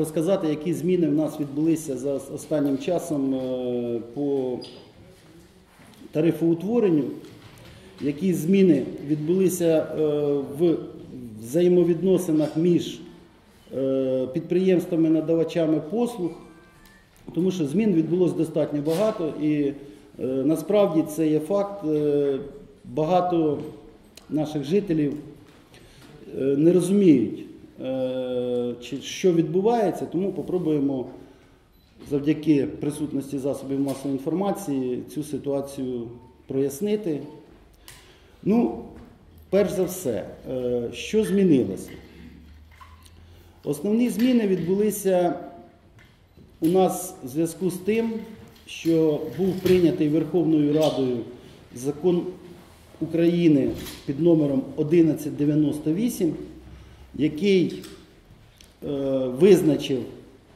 розказати, які зміни в нас відбулися за останнім часом е, по тарифоутворенню, які зміни відбулися е, в взаємовідносинах між е, підприємствами-надавачами послуг, тому що змін відбулося достатньо багато і насправді це є факт. Багато наших жителів не розуміють, чи- що відбувається, тому попробуємо завдяки присутності засобів масової інформації цю ситуацію прояснити. Ну, перш за все, е, що змінилося? Основні зміни відбулися у нас в зв'язку з тим, що був прийнятий Верховною Радою закон України під номером 1198, який е, визначив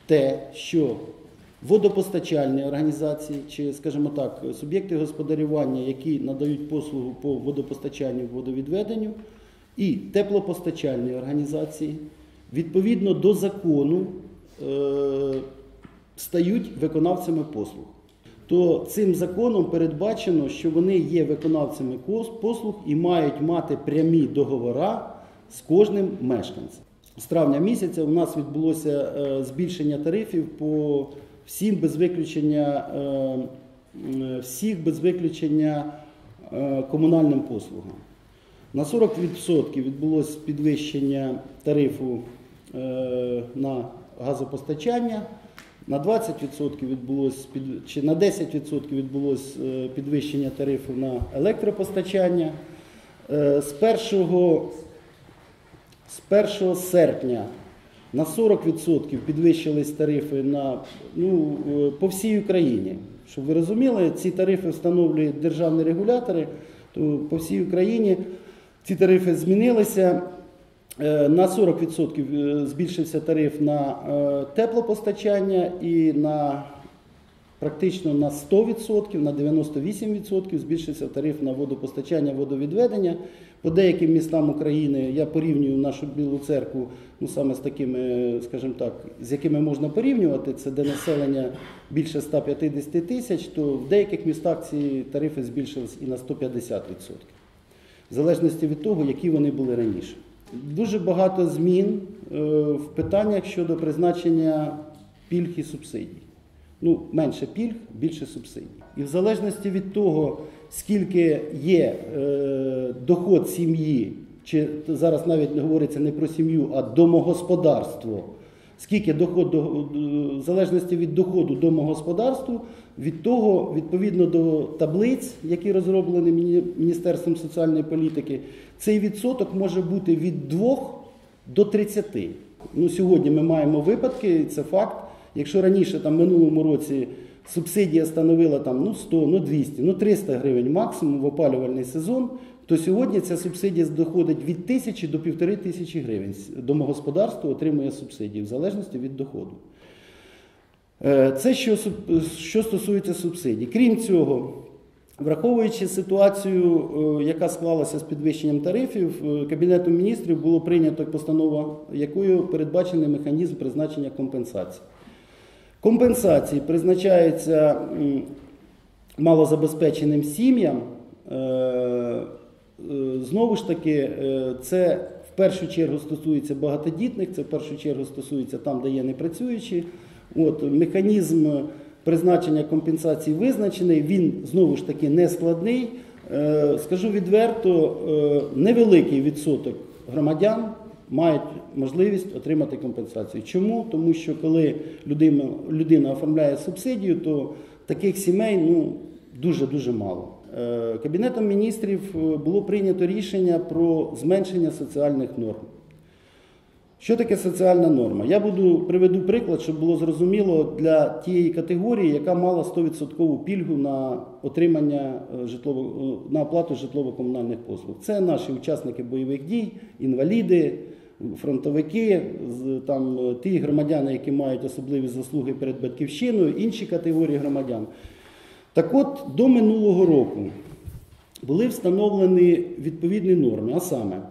те, що водопостачальні організації, чи, скажімо так, суб'єкти господарювання, які надають послугу по водопостачанню водовідведенню, і теплопостачальні організації, відповідно до закону, е, стають виконавцями послуг. То цим законом передбачено, що вони є виконавцями послуг і мають мати прямі договори з кожним мешканцем. З травня місяця у нас відбулося е, збільшення тарифів по всім без виключення е, всіх без виключення е, комунальним послугам. На 40% відбулося підвищення тарифу е, на газопостачання, на 20% відбулось чи на 10% відбулось е, підвищення тарифу на електропостачання. Е, З 1 з 1 серпня на 40% підвищились тарифи на, ну, е, по всій Україні. Щоб ви розуміли, ці тарифи встановлюють державні регулятори, то по всій Україні ці тарифи змінилися. Е, На 40% збільшився тариф на е, теплопостачання і на практично на 100%, на 98% збільшився тариф на водопостачання, водовідведення. По деяким містам України я порівнюю нашу Білу церкву ну, саме з такими, скажімо так, з якими можна порівнювати, це де населення більше 150 тисяч, то в деяких містах ці тарифи збільшились і на 150%. В залежності від того, які вони були раніше. Дуже багато змін е, в питаннях щодо призначення пільг і субсидій. Ну, менше пільг, більше субсидій. І в залежності від того, скільки є е, доход сім'ї, чи зараз навіть не говориться не про сім'ю, а домогосподарство, скільки доход, до- в залежності від доходу домогосподарству, від того, відповідно до таблиць, які розроблені Міністерством соціальної політики, цей відсоток може бути від 2 до 30. Ну, сьогодні ми маємо випадки, це факт. Якщо раніше там минулому році субсидія становила там, ну 100, ну 200, ну 300 гривень максимум в опалювальний сезон, то сьогодні ця субсидія доходить від тисячі до півтори тисячі гривень. Домогосподарство отримує субсидії в залежності від доходу. Е, Це що, що стосується субсидій. Крім цього, враховуючи ситуацію, е, яка склалася з підвищенням тарифів, е, Кабінетом міністрів було прийнято постанова, якою передбачений механізм призначення компенсацій. Компенсації призначаються малозабезпеченим сім'ям. Е, е, Знову ж таки, е, це в першу чергу стосується багатодітних, це в першу чергу стосується там, де є непрацюючі. От, механізм призначення компенсації визначений, він знову ж таки не складний. Е, Скажу відверто, невеликий відсоток громадян мають можливість отримати компенсацію. Чому? Тому що коли людина, людина оформляє субсидію, то таких сімей ну, дуже-дуже мало. Е, Кабінетом міністрів е, було прийнято рішення про зменшення соціальних норм. Що таке соціальна норма? Я буду приведу приклад, щоб було зрозуміло для тієї категорії, яка мала 100% пільгу на отримання е, житлово, на оплату житлово-комунальних послуг. Це наші учасники бойових дій, інваліди, фронтовики, там ті громадяни, які мають особливі заслуги перед батьківщиною, інші категорії громадян. Так от до минулого року були встановлені відповідні норми, а саме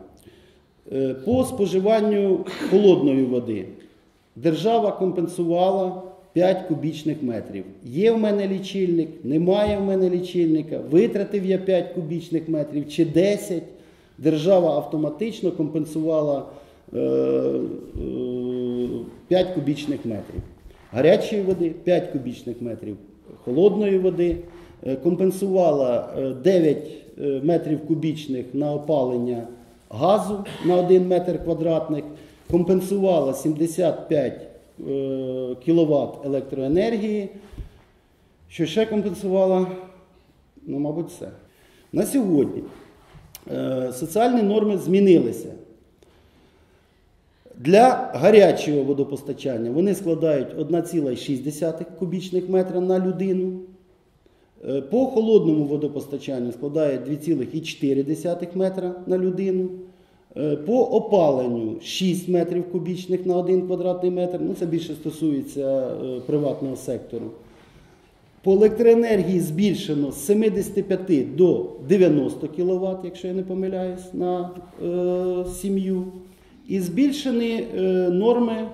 е, по споживанню холодної води Держава компенсувала 5 кубічних метрів. Є в мене лічильник, немає в мене лічильника, витратив я 5 кубічних метрів чи 10. Держава автоматично компенсувала 5 кубічних метрів. Гарячої води 5 кубічних метрів, холодної води е, компенсувала е, 9 е, метрів кубічних на опалення газу на 1 метр квадратний, компенсувала 75 кВт електроенергії. Що ще компенсувала? Ну, мабуть, все. На сьогодні е, соціальні норми змінилися. Для гарячого водопостачання вони складають 1,6 кубічних метра на людину. Е, По холодному водопостачанню складає 2,4 метра на людину. Е, По опаленню 6 метрів кубічних на 1 квадратний метр. Ну, це більше стосується е, приватного сектору. По електроенергії збільшено з 75 до 90 кВт, якщо я не помиляюсь, на е, сім'ю. І збільшені е, норми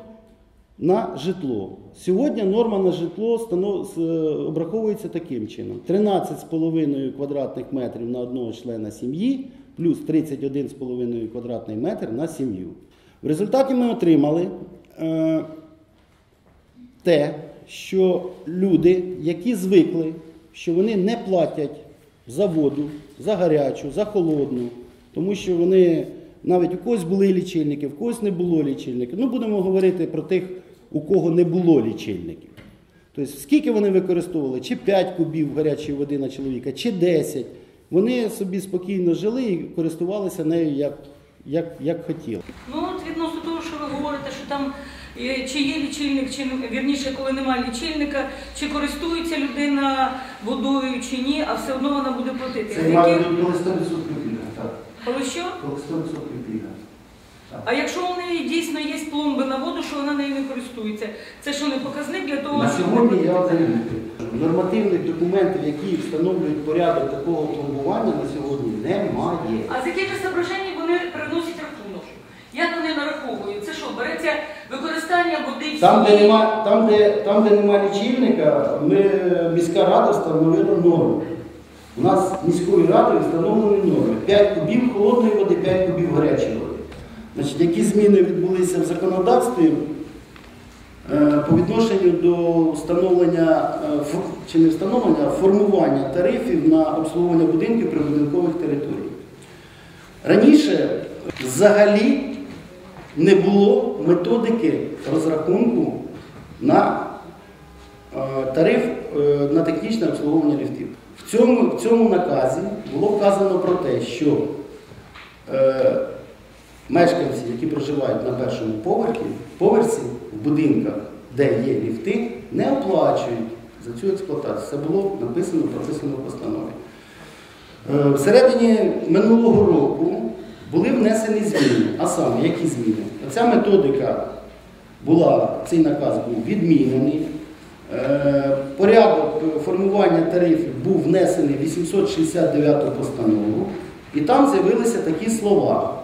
на житло. Сьогодні норма на житло е, обраховується таким чином: 13,5 квадратних метрів на одного члена сім'ї, плюс 31,5 квадратний метр на сім'ю. В результаті ми отримали е, те, що люди, які звикли, що вони не платять за воду, за гарячу, за холодну, тому що вони навіть у когось були лічильники, в когось не було лічильників. Ну, будемо говорити про тих, у кого не було лічильників. Тобто, скільки вони використовували, чи 5 кубів гарячої води на чоловіка, чи 10. Вони собі спокійно жили і користувалися нею як, як, як хотіли. Ну от відносно того, що ви говорите, що там е, чи є лічильник, чи вірніше, коли немає лічильника, чи користується людина водою чи ні, а все одно вона буде платити. Це Які- має бути коли 100% пільга. Так, Але що? коли 100% пільга. А якщо у неї дійсно є пломби на воду, що вона нею не користується, це що не показник для того, На щоб сьогодні я даю нормативних документів, які встановлюють порядок такого пломбування на сьогодні немає. А з якими соображеннями вони приносять рахунок? Як вони нараховують? Це що, береться використання води в Там, де сім'ї? нема, там, де, там, де нема лічильника, ми, міська рада встановила норму. У нас міською радою встановлені норми. 5 кубів холодної води, 5 кубів гарячої води. Значить, які зміни відбулися в законодавстві е, по відношенню до встановлення, е, чи не встановлення, формування тарифів на обслуговування будинків прибудинкових територій. Раніше взагалі не було методики розрахунку на е, тариф на технічне обслуговування ліфтів. В цьому, в цьому наказі було вказано про те, що е, мешканці, які проживають на першому поверхі, поверсі в будинках, де є ліфти, не оплачують за цю експлуатацію. Це було написано, прописано в постанові. Е, Всередині минулого року були внесені зміни. А саме, які зміни? Ця методика була, цей наказ був відмінений. Е, Порядок формування тарифів був внесений в 869 постанову, і там з'явилися такі слова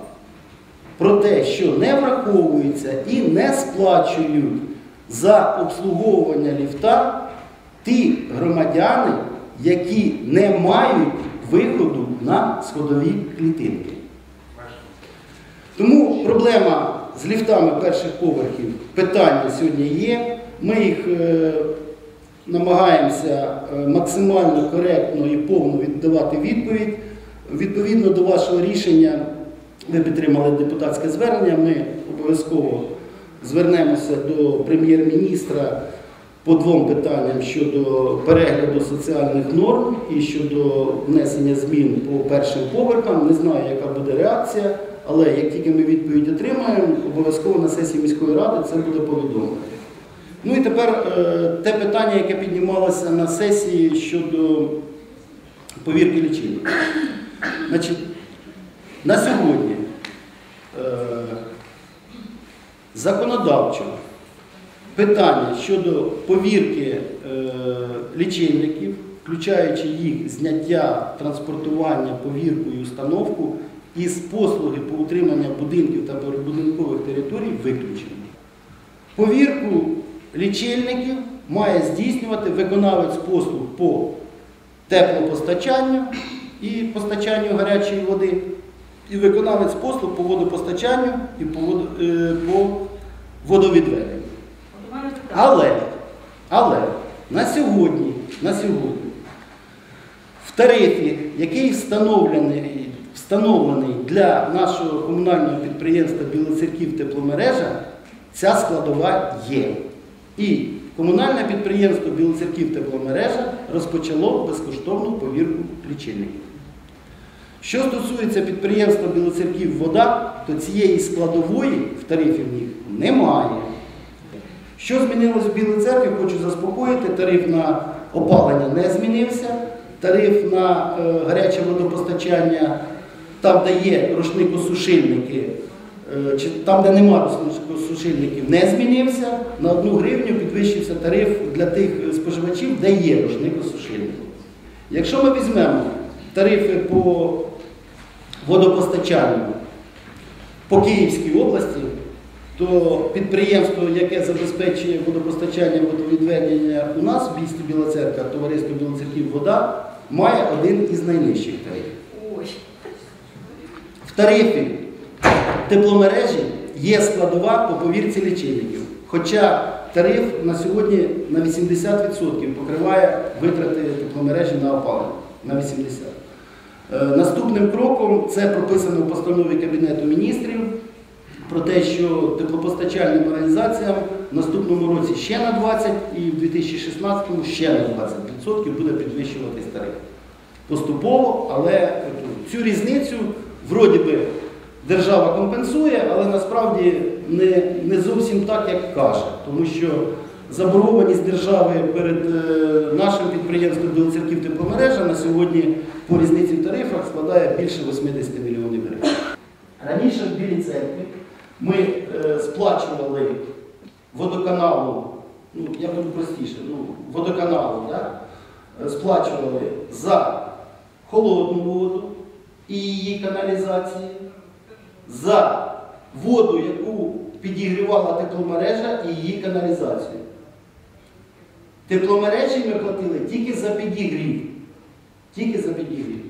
про те, що не враховуються і не сплачують за обслуговування ліфта ті громадяни, які не мають виходу на сходові клітинки. Тому проблема з ліфтами перших поверхів питання сьогодні є. Ми їх е, намагаємося е, максимально коректно і повно віддавати відповідь. Відповідно до вашого рішення, ви підтримали депутатське звернення. Ми обов'язково звернемося до прем'єр-міністра по двом питанням щодо перегляду соціальних норм і щодо внесення змін по першим поверхам. Не знаю, яка буде реакція, але як тільки ми відповідь отримаємо, обов'язково на сесії міської ради це буде повідомлено. Ну і тепер е, те питання, яке піднімалося на сесії щодо повірки лічильника. Значить, на сьогодні е, законодавчо питання щодо повірки е, лічильників, включаючи їх зняття, транспортування, повірку і установку із послуги по утриманню будинків та прибудинкових територій виключені. Повірку лічильників має здійснювати виконавець послуг по теплопостачанню і постачанню гарячої води, і виконавець послуг по водопостачанню і по, водо- е, по водовідведенню. Але, але на сьогодні, на сьогодні в тарифі, який встановлений, встановлений для нашого комунального підприємства Білоцерків тепломережа, ця складова є. І комунальне підприємство Білоцерків тепломережа розпочало безкоштовну повірку лічильників. Що стосується підприємства Білоцерків вода, то цієї складової в тарифі в них немає. Що змінилось в Білій церкві, хочу заспокоїти, тариф на опалення не змінився, тариф на е, гаряче водопостачання, там, де є рушникосушильники, чи там, де нема рушникосушильників, не змінився. На одну гривню підвищився тариф для тих споживачів, де є рушникосушильники. Якщо ми візьмемо тарифи по водопостачанню по Київській області, то підприємство, яке забезпечує водопостачання водовідведення у нас в місті Біла Церква, товариство Білоцерків Вода, має один із найнижчих тарифів. В тарифі тепломережі є складова по повірці лічильників. Хоча тариф на сьогодні на 80% покриває витрати тепломережі на опалення. На 80%. Е, Наступним кроком це прописано в постанові Кабінету міністрів про те, що теплопостачальним організаціям в наступному році ще на 20% і в 2016 ще на 20% буде підвищуватись тариф. Поступово, але цю різницю вроді би держава компенсує, але насправді не, не зовсім так, як каже. Тому що заборгованість держави перед е, нашим підприємством Білоцерків тепломережа на сьогодні по різниці в тарифах складає більше 80 мільйонів гривень. Раніше в Білій церкві ми е, сплачували водоканалу, ну я буду простіше, ну, водоканалу, да? сплачували за холодну воду і її каналізації, за воду, яку підігрівала тепломережа і її каналізацію. Тепломережі ми платили тільки за підігрів. Тільки за підігрів.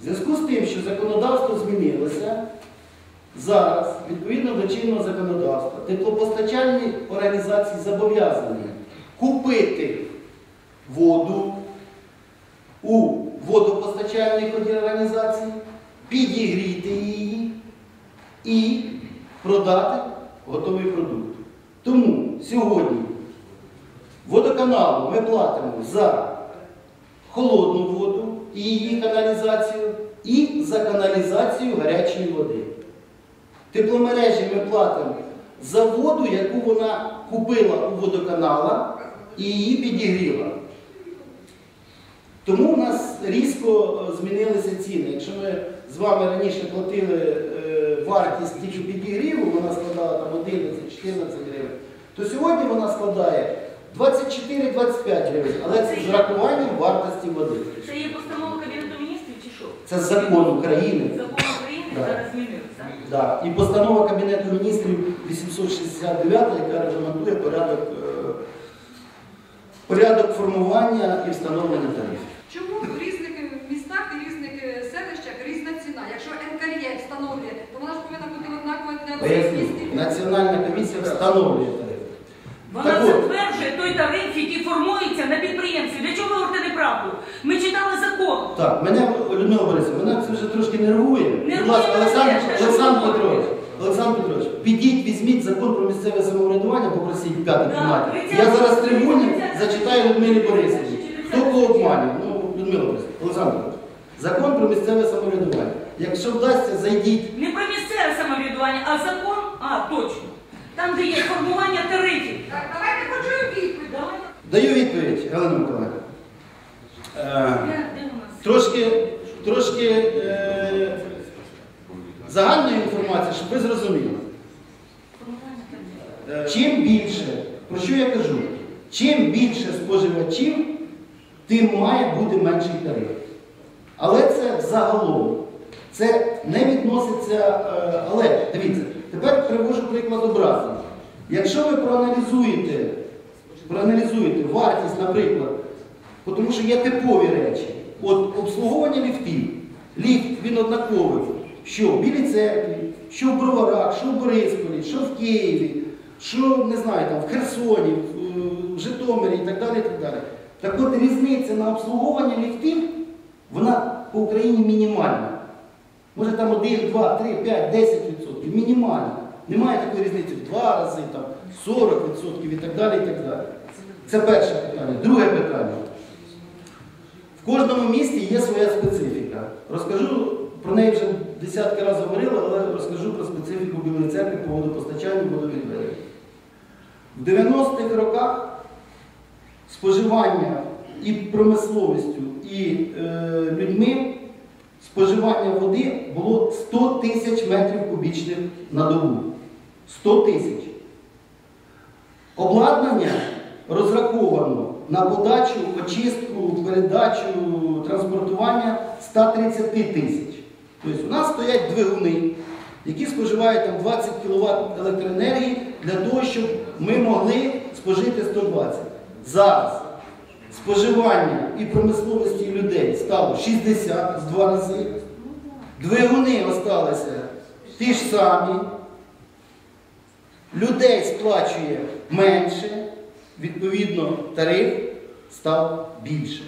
В зв'язку з тим, що законодавство змінилося, зараз, відповідно до чинного законодавства, теплопостачальні організації зобов'язані купити воду у водопостачальних організацій, підігріти її і продати готовий продукт. Тому сьогодні водоканалу ми платимо за холодну воду і її каналізацію, і за каналізацію гарячої води. Тепломережі ми платимо за воду, яку вона купила у водоканала і її підігріла. Тому у нас різко е, змінилися ціни. Якщо ми з вами раніше платили е, вартість тільки підігріву, вона складала там 11-14 гривень, то сьогодні вона складає 24-25 гривень, але це з врахуванням вартості води. Це є постанова Кабінету міністрів чи що? Це закон України. Закон України Да. зараз змінився. Да. І постанова Кабінету міністрів 869, яка регламентує порядок, е, порядок формування і встановлення тарифів. Чому в різних містах і різних селищах різна ціна? Якщо НКРЄ встановлює, Національна комісія встановлює тариф. Вона затверджує той тариф, який формується на підприємстві. Для чого ви говорите неправду? Ми читали закон. Так, мене, Людмила Борисовна, мене це вже трошки нервує. Нервує Будь ласка, мене Олександр, що Олександр ви Петрович, говорите. Олександр Петрович, підіть, візьміть закон про місцеве самоврядування, попросіть п'ятий Да, Я зараз з тридцять- зачитаю Людмилі Борисовні. Хто кого обманює? Ну, Людмила Борисовна, Олександр Петрович. Закон про місцеве самоврядування. Якщо вдасться, зайдіть. Не про місцеве самоврядування, а закон, а точно. Там, де є формування тарифів. Так, давайте почуємо відповідь. Давайте. Даю відповідь, Галина Миколаївна. Е, Де, де у нас? Трошки, трошки е, загальної інформації, щоб ви зрозуміли. Формування тарифів. Е, Чим більше, про що я кажу? Чим більше споживачів, тим має бути менший тариф. Але це взагалом. Це не відноситься. е, Але дивіться, тепер привожу приклад образу. Якщо ви проаналізуєте, проаналізуєте вартість, наприклад, тому що є типові речі. От обслуговування ліфтів. Ліфт він однаковий, що в Білій церкві, що в Броварах, що в Борисполі, що в Києві, що не знаю, там, в Херсоні, в, Житомирі і так далі. і Так, далі. так от різниця на обслуговування ліфтів, вона по Україні мінімальна. Може там 1, 2, 3, 5, 10 відсотків. Мінімально. Немає такої різниці в 2 рази, там, 40 відсотків і так далі. і так далі. Це перше питання. Друге питання. В кожному місті є своя специфіка. Розкажу, про неї вже десятки разів говорили, але розкажу про специфіку Білої церкви по водопостачанню водовідведенню. В 90-х роках споживання і промисловістю, і е, людьми споживання води було 100 тисяч метрів кубічних на добу. 100 тисяч. Обладнання розраховано на подачу, очистку, передачу, транспортування 130 тисяч. Тобто у нас стоять двигуни, які споживають там 20 кВт електроенергії для того, щоб ми могли спожити 120. Зараз споживання і промисловості людей стало 60 з два рази. Двигуни осталися ті ж самі. Людей сплачує менше, відповідно, тариф став більше.